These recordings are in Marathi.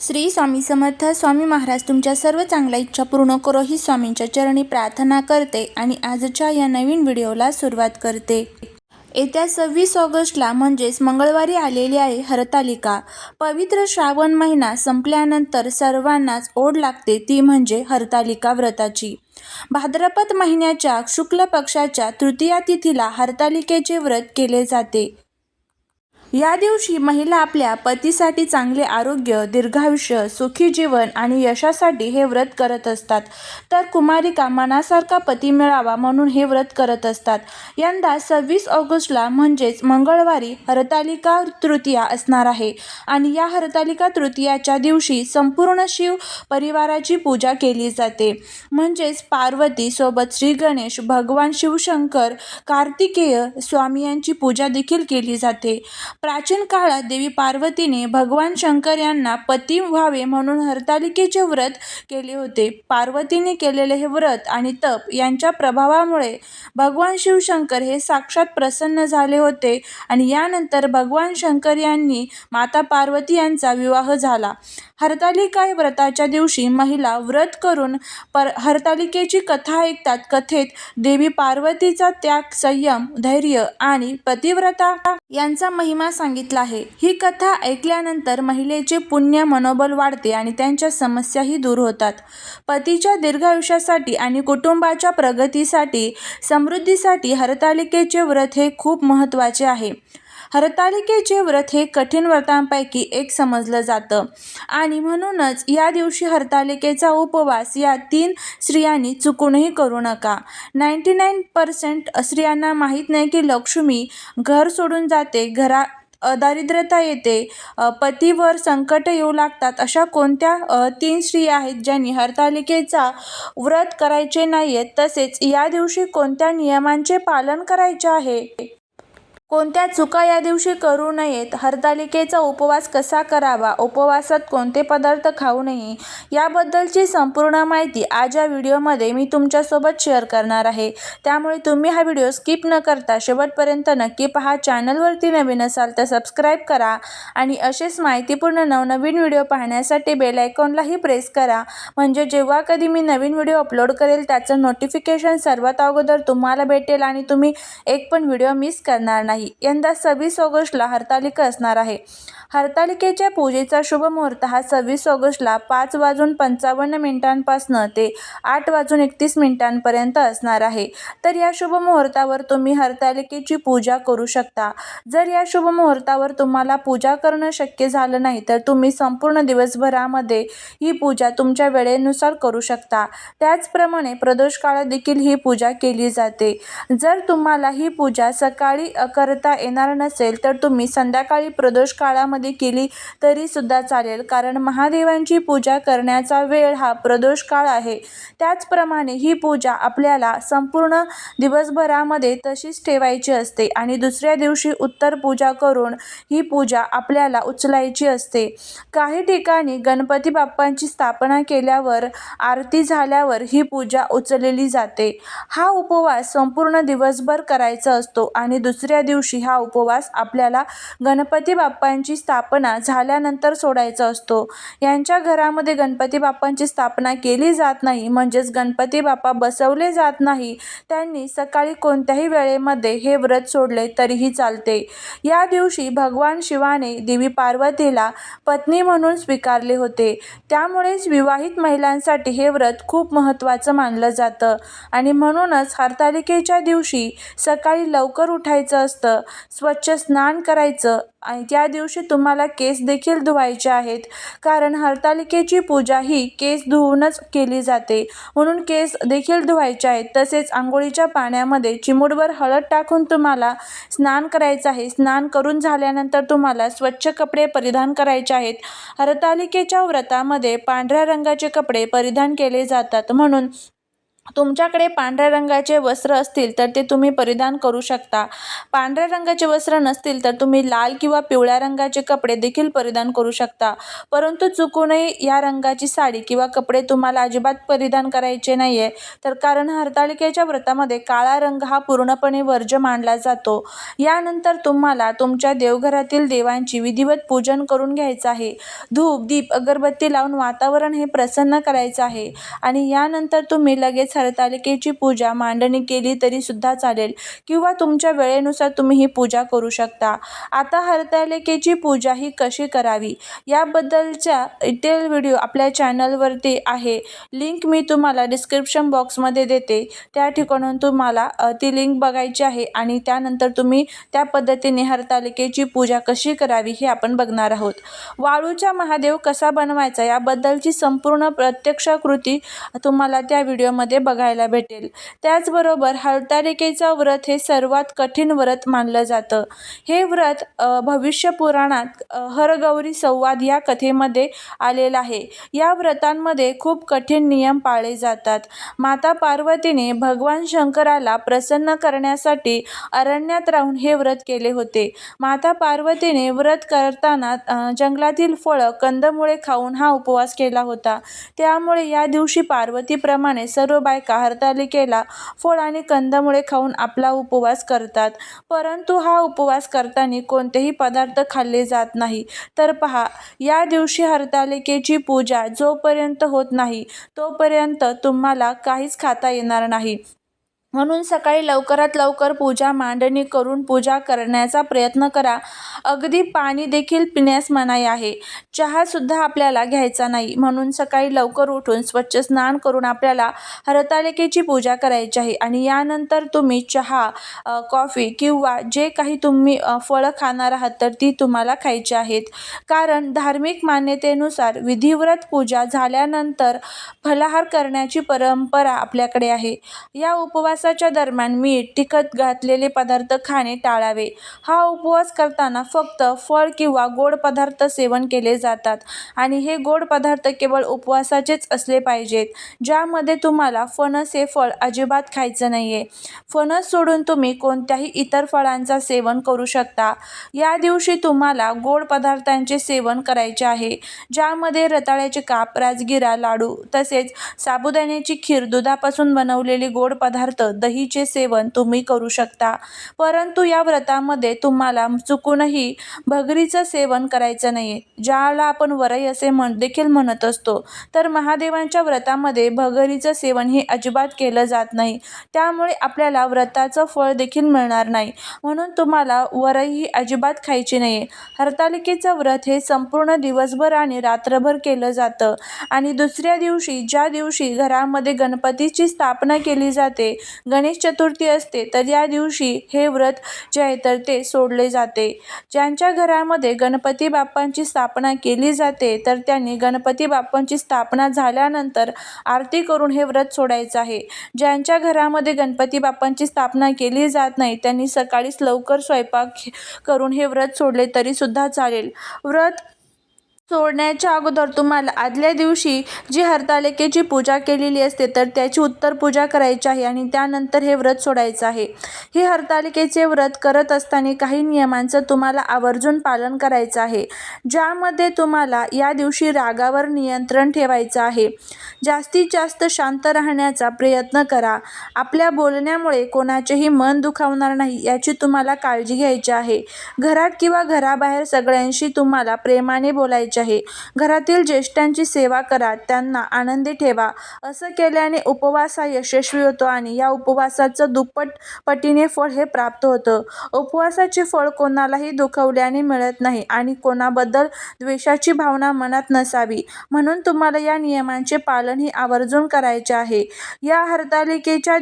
श्री स्वामी समर्थ स्वामी महाराज तुमच्या सर्व चांगल्या इच्छा पूर्ण करो ही स्वामींच्या चरणी प्रार्थना करते आणि आजच्या या नवीन व्हिडिओला सुरुवात करते. येत्या सव्वीस ऑगस्टला म्हणजेच मंगळवारी आलेली आहे हरतालिका. पवित्र श्रावण महिना संपल्यानंतर सर्वांनाच ओढ लागते ती म्हणजे हरतालिका व्रताची. भाद्रपद महिन्याच्या शुक्ल पक्षाच्या तृतीया तिथीला हरतालिकेचे व्रत केले जाते. या दिवशी महिला आपल्या पतीसाठी चांगले आरोग्य दीर्घायुष्य सुखी जीवन आणि यशासाठी हे व्रत करत असतात. तर कुमारिका मनासारखा पती मिळावा म्हणून हे व्रत करत असतात. यंदा सव्वीस ऑगस्टला म्हणजेच मंगळवारी हरतालिका तृतीया असणार आहे आणि या हरतालिका तृतीयाच्या दिवशी संपूर्ण शिव परिवाराची पूजा केली जाते. म्हणजेच पार्वती सोबत श्री गणेश भगवान शिवशंकर कार्तिकेय स्वामी यांची पूजा देखील केली जाते. प्राचीन काळात देवी पार्वतीने भगवान शंकर यांना पती व्हावे म्हणून हरतालिकेचे व्रत केले होते. पार्वतीने केलेले हे व्रत आणि तप यांच्या प्रभावामुळे भगवान शिवशंकर हे साक्षात प्रसन्न झाले होते आणि यानंतर भगवान शंकर यांनी माता पार्वती यांचा विवाह झाला. हरतालिका व्रताच्या दिवशी महिला व्रत करून पर हरतालिकेची कथा ऐकतात. कथेत देवी पार्वतीचा त्याग संयम धैर्य आणि पतिव्रता यांचा महिमा सांगितलं आहे. ही कथा ऐकल्यानंतर महिलेचे पुण्य मनोबल वाढते आणि त्यांच्या समस्याही दूर होतात. पतीच्या दीर्घायुष्यासाठी आणि कुटुंबाच्या प्रगतीसाठी समृद्धीसाठी हरतालिकेचे व्रत हे खूप महत्त्वाचे आहे. हरतालिकेचे व्रत हे कठीण व्रतांपैकी एक समजलं जातं. आणि म्हणूनच या दिवशी हरतालिकेचा उपवास या तीन स्त्रियांनी चुकूनही करू नका. नाईंटी नाईन पर्सेंट स्त्रियांना माहीत नाही की लक्ष्मी घर सोडून जाते घरा दारिद्र्यता येते. पतीवर संकट येऊ लागतात. अशा कोणत्या तीन स्त्रिया आहेत ज्यांनी हरतालिकेचा व्रत करायचे नाही आहेत तसेच या दिवशी कोणत्या नियमांचे पालन करायचे आहे? कोणत्या चुका या दिवशी करू नयेत? हरतालिकेचा उपवास कसा करावा? उपवासात कोणते पदार्थ खाऊ नये? याबद्दलची संपूर्ण माहिती आज या व्हिडिओमध्ये मी तुमच्यासोबत शेअर करणार आहे. त्यामुळे तुम्ही हा व्हिडिओ स्किप न करता शेवटपर्यंत नक्की पहा. चॅनलवरती नवीन असाल तर सबस्क्राईब करा आणि असेच माहितीपूर्ण नवनवीन व्हिडिओ पाहण्यासाठी बेल आयकॉनलाही प्रेस करा. म्हणजे जेव्हा कधी मी नवीन व्हिडिओ अपलोड करेल त्याचं नोटिफिकेशन सर्वात अगोदर तुम्हाला भेटेल आणि तुम्ही एक पण व्हिडिओ मिस करणार नाही. नाही. यंदा सव्वीस ऑगस्टला हरतालिका असणार आहे. हरतालिकेच्या पूजेचा शुभ मुहूर्त हा सव्वीस ऑगस्टला पाच वाजून पंचावन्न मिनिटांपासनं ते आठ वाजून एकतीस मिनिटांपर्यंत असणार आहे. तर या शुभ मुहूर्तावर तुम्ही हरतालिकेची पूजा करू शकता. जर या शुभ मुहूर्तावर तुम्हाला पूजा करणं शक्य झालं नाही तर तुम्ही संपूर्ण दिवसभरामध्ये ही पूजा तुमच्या वेळेनुसार करू शकता. त्याचप्रमाणे प्रदोष काळात देखील ही पूजा केली जाते. जर तुम्हाला ही पूजा सकाळी करता येणार नसेल तर तुम्ही संध्याकाळी प्रदोष काळामध्ये केली तरीसुद्धा चालेल. कारण महादेवांची पूजा करण्याचा वेळ हा प्रदोष काळ आहे. त्याचप्रमाणे ही पूजा आपल्याला संपूर्ण दिवसभरामध्ये तशीच ठेवायची असते आणि दुसऱ्या दिवशी उत्तर पूजा करून ही पूजा आपल्याला उचलायची असते. काही ठिकाणी गणपती बाप्पांची स्थापना केल्यावर आरती झाल्यावर ही पूजा उचलली जाते. हा उपवास संपूर्ण दिवसभर करायचा असतो आणि दुसऱ्या दिवशी हा उपवास आपल्याला गणपती बाप्पांची स्थापना झाल्यानंतर सोडायचा असतो. यांच्या घरामध्ये गणपती बाप्पांची स्थापना केली जात नाही म्हणजेच गणपती बाप्पा बसवले जात नाही. त्यांनी सकाळी कोणत्याही वेळेमध्ये हे व्रत सोडले तरीही चालते. या दिवशी भगवान शिवाने देवी पार्वतीला पत्नी म्हणून स्वीकारले होते. त्यामुळेच विवाहित महिलांसाठी हे व्रत खूप महत्त्वाचं मानलं जातं. आणि म्हणूनच हरतालिकेच्या दिवशी सकाळी लवकर उठायचं असतं. स्वच्छ स्नान करायचं आणि त्या दिवशी तुम्हाला केस देखील धुवायचे आहेत. कारण हरतालिकेची पूजा ही केस धुवूनच केली जाते. म्हणून केस देखील धुवायचे आहेत. तसेच आंघोळीच्या पाण्यामध्ये चिमूटभर हळद टाकून तुम्हाला स्नान करायचं आहे. स्नान करून झाल्यानंतर तुम्हाला स्वच्छ कपडे परिधान करायचे आहेत. हरतालिकेच्या व्रतामध्ये पांढऱ्या रंगाचे कपडे परिधान केले जातात. म्हणून तुमच्याकडे पांढऱ्या रंगाचे वस्त्र असतील तर ते तुम्ही परिधान करू शकता. पांढऱ्या रंगाचे वस्त्र नसतील तर तुम्ही लाल किंवा पिवळ्या रंगाचे कपडे देखील परिधान करू शकता. परंतु चुकूनही या रंगाची साडी किंवा कपडे तुम्हाला अजिबात परिधान करायचे नाही आहे तर कारण हरतालिकेच्या व्रतामध्ये काळा रंग हा पूर्णपणे वर्ज्य मानला जातो. यानंतर तुम्हाला तुमच्या देवघरातील देवांची विधिवत पूजन करून घ्यायचं आहे. धूप दीप अगरबत्ती लावून वातावरण हे प्रसन्न करायचं आहे. आणि यानंतर तुम्ही लगेच हरतालिकेची पूजा मांडणी केली तरी सुद्धा चालेल. किंवा तुमच्या वेळेनुसार तुम्ही ही पूजा करू शकता. आता हरतालिकेची पूजा ही कशी करावी? याबद्दलच्या डिटेल व्हिडिओ आपल्या चॅनलवरती आहे. लिंक मी तुम्हाला डिस्क्रिप्शन बॉक्समध्ये देते. त्या ठिकाणून तुम्हाला ती लिंक बघायची आहे आणि त्यानंतर तुम्ही त्या पद्धतीने हरतालिकेची पूजा कशी करावी हे आपण बघणार आहोत. वाळूचा महादेव कसा बनवायचा याबद्दलची संपूर्ण प्रत्यक्ष कृती तुम्हाला त्या व्हिडिओमध्ये बघायला भेटेल. त्याचबरोबर हरतालिकेचं व्रत हे सर्वात कठीण व्रत मानलं जातं. हे व्रत भविष्य पुराणात हरगौरी संवाद या कथेमध्ये आलेलं आहे. या व्रतांमध्ये खूप कठीण नियम पाळले जातात. माता पार्वतीने भगवान शंकराला प्रसन्न करण्यासाठी अरण्यात राहून हे व्रत केले होते. माता पार्वतीने व्रत करताना जंगलातील फळं कंदमुळे खाऊन हा उपवास केला होता. त्यामुळे या दिवशी पार्वतीप्रमाणे सर्व बायका हरतालिकेला फळ आणि कंदमुळे खाऊन आपला उपवास करतात. परंतु हा उपवास करताना कोणतेही पदार्थ खाल्ले जात नाही. तर पहा या दिवशी हरतालिकेची पूजा जोपर्यंत होत नाही तोपर्यंत तुम्हाला काहीच खाता येणार नाही. म्हणून सकाळी लवकरात लवकर पूजा मांडणी करून पूजा करण्याचा प्रयत्न करा. अगदी पाणी देखील पिण्यास मनाई आहे. चहासुद्धा आपल्याला घ्यायचा नाही. म्हणून सकाळी लवकर उठून स्वच्छ स्नान करून आपल्याला हरतालिकेची पूजा करायची आहे आणि यानंतर तुम्ही चहा कॉफी किंवा जे काही तुम्ही फळं खाणार आहात तर ती तुम्हाला खायची आहेत. कारण धार्मिक मान्यतेनुसार विधिव्रत पूजा झाल्यानंतर फलाहार करण्याची परंपरा आपल्याकडे आहे. या उपवासाच्या दरम्यान मीठ तिखट घातलेले पदार्थ खाणे टाळावे. हा उपवास करताना फक्त फळ किंवा गोड पदार्थ सेवन केले जातात आणि हे गोड पदार्थ केवळ उपवासाचेच असले पाहिजेत ज्यामध्ये तुम्हाला फणस हे फळ अजिबात खायचं नाही आहे फणस सोडून तुम्ही कोणत्याही इतर फळांचा सेवन करू शकता. या दिवशी तुम्हाला गोड पदार्थांचे सेवन करायचे आहे ज्यामध्ये रताळ्याचे काप राजगिरा लाडू तसेच साबुदाण्याची खीर दुधापासून बनवलेले गोड पदार्थ दहीचे सेवन तुम्ही करू शकता. परंतु या व्रतामध्ये तुम्हाला चुकूनही भगरीचं सेवन करायचं नाही आहे ज्याला आपण वरई असे म्हण देखील म्हणत असतो तर महादेवांच्या व्रतामध्ये भगरीचं सेवन हे अजिबात केलं जात नाही. त्यामुळे आपल्याला व्रताचं फळ देखील मिळणार नाही. म्हणून तुम्हाला वरई ही अजिबात खायची नाही आहे हरतालिकेचं व्रत हे संपूर्ण दिवसभर आणि रात्रभर केलं जातं. आणि दुसऱ्या दिवशी ज्या दिवशी घरामध्ये गणपतीची स्थापना केली जाते गणेश चतुर्थी असते तर या दिवशी हे व्रत जे आहे तर ते सोडले जाते. ज्यांच्या घरामध्ये गणपती बाप्पांची स्थापना केली जाते तर त्यांनी गणपती बाप्पांची स्थापना झाल्यानंतर आरती करून हे व्रत सोडायचं आहे. ज्यांच्या घरामध्ये गणपती बाप्पांची स्थापना केली जात नाही त्यांनी सकाळीच लवकर स्वयंपाक करून हे व्रत सोडले तरीसुद्धा चालेल. व्रत सोडण्याच्या अगोदर तुम्हाला आदल्या दिवशी जी हरतालिकेची पूजा केलेली असते तर त्याची उत्तर पूजा करायची आहे आणि त्यानंतर हे व्रत सोडायचं आहे. हे हरतालिकेचे व्रत करत असताना काही नियमांचं तुम्हाला आवर्जून पालन करायचं आहे ज्यामध्ये तुम्हाला या दिवशी रागावर नियंत्रण ठेवायचं आहे. जास्तीत जास्त शांत राहण्याचा प्रयत्न करा. आपल्या बोलण्यामुळे कोणाचेही मन दुखावणार नाही याची तुम्हाला काळजी घ्यायची आहे. घरात किंवा घराबाहेर सगळ्यांशी तुम्हाला प्रेमाने बोलायचे आहे. घरातील ज्येष्ठांची सेवा करा त्यांना आनंदी ठेवा. असं केल्याने उपवास हा यशस्वी होतो आणि या उपवासाचं दुप्पट पटीने फळ हे प्राप्त होतं. उपवासाचे फळ कोणालाही दुखवल्याने मिळत नाही आणि कोणाबद्दल द्वेषाची भावना मनात नसावी. म्हणून तुम्हाला या नियमांचे पालन ही आवर्जून करायचे आहे. या हरतालिकेच्या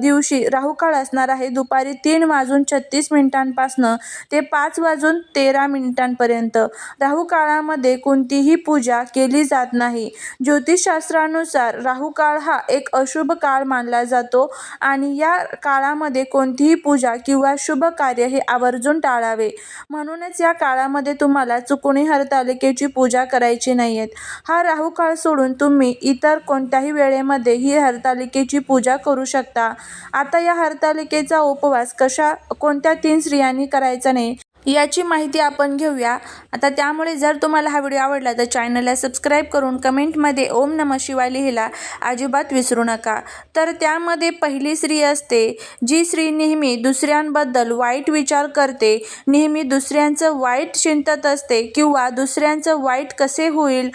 दिवशी राहुकाळ असणार आहे. दुपारी तीन वाजून छत्तीस मिनिटांपासनं ते पाच वाजून तेरा मिनिटांपर्यंत. राहुकाळामध्ये काळामध्ये कोणतीही पूजा केली जात नाही. ज्योतिषशास्त्रानुसार राहू काळ हा एक अशुभ काळ मानला जातो आणि या काळामध्ये कोणतीही पूजा किंवा शुभ कार्य हे आवर्जून टाळावे. म्हणूनच या काळामध्ये तुम्हाला चुकुणी हरतालिकेची पूजा करायची नाही आहेत हा राहू काळ सोडून तुम्ही इतर कोणत्याही वेळेमध्ये ही हरतालिकेची पूजा करू शकता. आता या हरतालिकेचा उपवास कशा कोणत्या तीन स्त्रियांनी करायचा नाही? याची माहिती आपण घेऊया. आता त्यामुळे जर तुम्हाला हा व्हिडिओ आवडला तर चॅनलला सबस्क्राईब करून कमेंटमध्ये ओम नम शिवाय लिहिला अजिबात विसरू नका. तर त्यामध्ये पहिली स्त्री असते जी स्त्री नेहमी दुसऱ्यांबद्दल वाईट विचार करते नेहमी दुसऱ्यांचं वाईट चिंतत असते किंवा दुसऱ्यांचं वाईट कसे होईल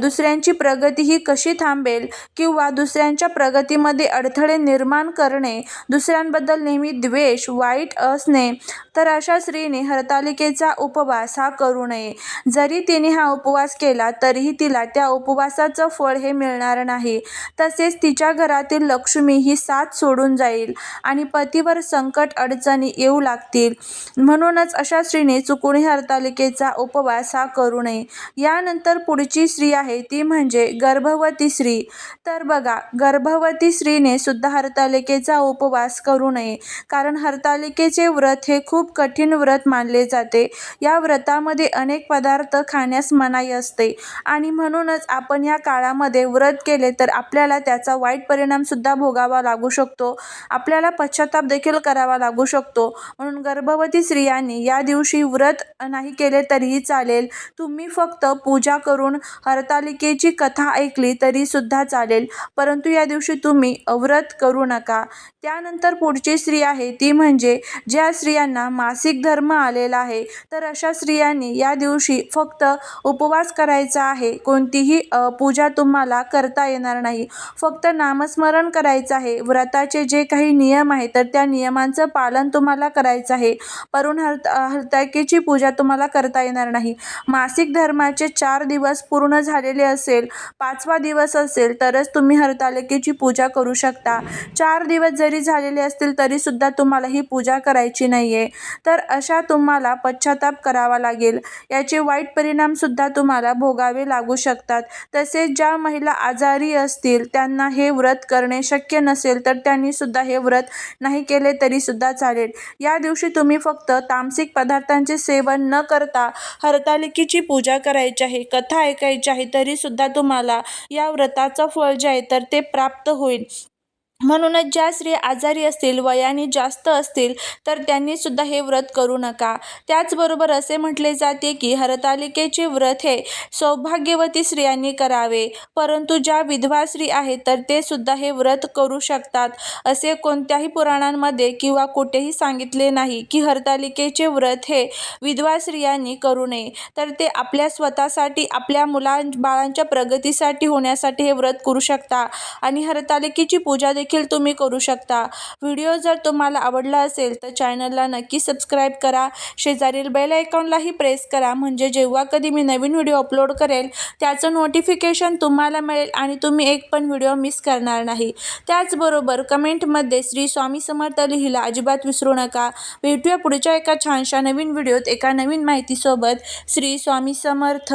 दुसऱ्यांची प्रगती ही कशी थांबेल किंवा दुसऱ्यांच्या प्रगतीमध्ये अडथळे निर्माण करणे दुसऱ्यांबद्दल नेहमी द्वेष वाईट असणे तर अशा स्त्रीने हरतालिकेचा उपवास हा करू नये. जरी तिने हा उपवास केला तरीही तिला त्या उपवासाचं फळ हे मिळणार नाही. तसेच तिच्या घरातील लक्ष्मी ही साथ सोडून जाईल आणि पतीवर संकट अडचणी येऊ लागतील. म्हणूनच अशा स्त्रीने चुकूनही हरतालिकेचा उपवास हा करू नये. यानंतर पुढची स्त्री आहे ती म्हणजे गर्भवती स्त्री. तर बघा गर्भवती स्त्रीने सुद्धा हरतालिकेचा उपवास करू नये. कारण हरतालिकेचे व्रत हे खूप कठीण व्रत मानले जाते. या व्रतामध्ये अनेक पदार्थ खाण्यास मनाई असते. आणि म्हणूनच आपण या काळामध्ये व्रत केले तर आपल्याला त्याचा वाईट परिणामसुद्धा भोगावा लागू शकतो. आपल्याला पश्चाताप देखील करावा लागू शकतो. म्हणून गर्भवती स्त्रियांनी या दिवशी व्रत नाही केले तरीही चालेल. तुम्ही फक्त पूजा करून हरतालिकेची कथा ऐकली तरीसुद्धा चालेल. परंतु या दिवशी तुम्ही व्रत करू नका. त्यानंतर पुढची स्त्री आहे. ती म्हणजे ज्या स्त्रियांना मासिक धर्म आले आलेला आहे. तर अशा स्त्रियांनी या दिवशी फक्त उपवास करायचा आहे. कोणतीही पूजा तुम्हाला करता येणार नाही. फक्त नामस्मरण करायचं आहे. व्रताचे जे काही नियम आहे तर त्या नियमांचं पालन तुम्हाला करायचं आहे. परुण हर हरतालिकेची पूजा तुम्हाला करता येणार नाही. मासिक धर्माचे चार दिवस पूर्ण झालेले असेल पाचवा दिवस असेल तरच तुम्ही हरतालिकेची पूजा करू शकता. चार दिवस जरी झालेले असतील तरीसुद्धा तुम्हाला ही पूजा करायची नाही आहे तर अशा तुम्हाला तुम्हाला पश्चाताप करावा लागेल. याचे वाईट परिणामसुद्धा तुम्हाला भोगावे लागू शकतात. तसेच ज्या महिला आजारी असतील त्यांना हे व्रत करणे शक्य नसेल तर त्यांनी सुद्धा हे व्रत नाही केले तरीसुद्धा चालेल. या दिवशी तुम्ही फक्त तामसिक पदार्थांचे सेवन न करता हरतालिकेची पूजा करायची आहे कथा ऐकायची आहे तरीसुद्धा तुम्हाला या व्रताचं फळ जे आहे तर ते प्राप्त होईल. म्हणूनच ज्या स्त्री आजारी असतील वयाने जास्त असतील तर त्यांनी सुद्धा हे व्रत करू नका. त्याचबरोबर असे म्हटले जाते की हरतालिकेचे व्रत हे सौभाग्यवती स्त्रियांनी करावे. परंतु ज्या विधवा स्त्री आहेत तर ते सुद्धा हे व्रत करू शकतात. असे कोणत्याही पुराणांमध्ये किंवा कुठेही सांगितले नाही की हरतालिकेचे व्रत हे विधवा स्त्रियांनी करू नये. तर ते आपल्या स्वतःसाठी आपल्या मुलां बाळांच्या प्रगतीसाठी होण्यासाठी हे व्रत करू शकता. आणि हरतालिकेची पूजा देखील देखील तुम्ही करू शकता. व्हिडिओ जर तुम्हाला आवडला असेल तर चॅनलला नक्की सबस्क्राईब करा. शेजारील बेल आयकॉनलाही प्रेस करा. म्हणजे जेव्हा कधी मी नवीन व्हिडिओ अपलोड करेल त्याचं नोटिफिकेशन तुम्हाला मिळेल आणि तुम्ही एक पण व्हिडिओ मिस करणार नाही. त्याचबरोबर कमेंटमध्ये श्री स्वामी समर्थ लिहिला अजिबात विसरू नका. भेटूया पुढच्या एका छानशा नवीन व्हिडिओत एका नवीन माहितीसोबत. श्री स्वामी समर्थ.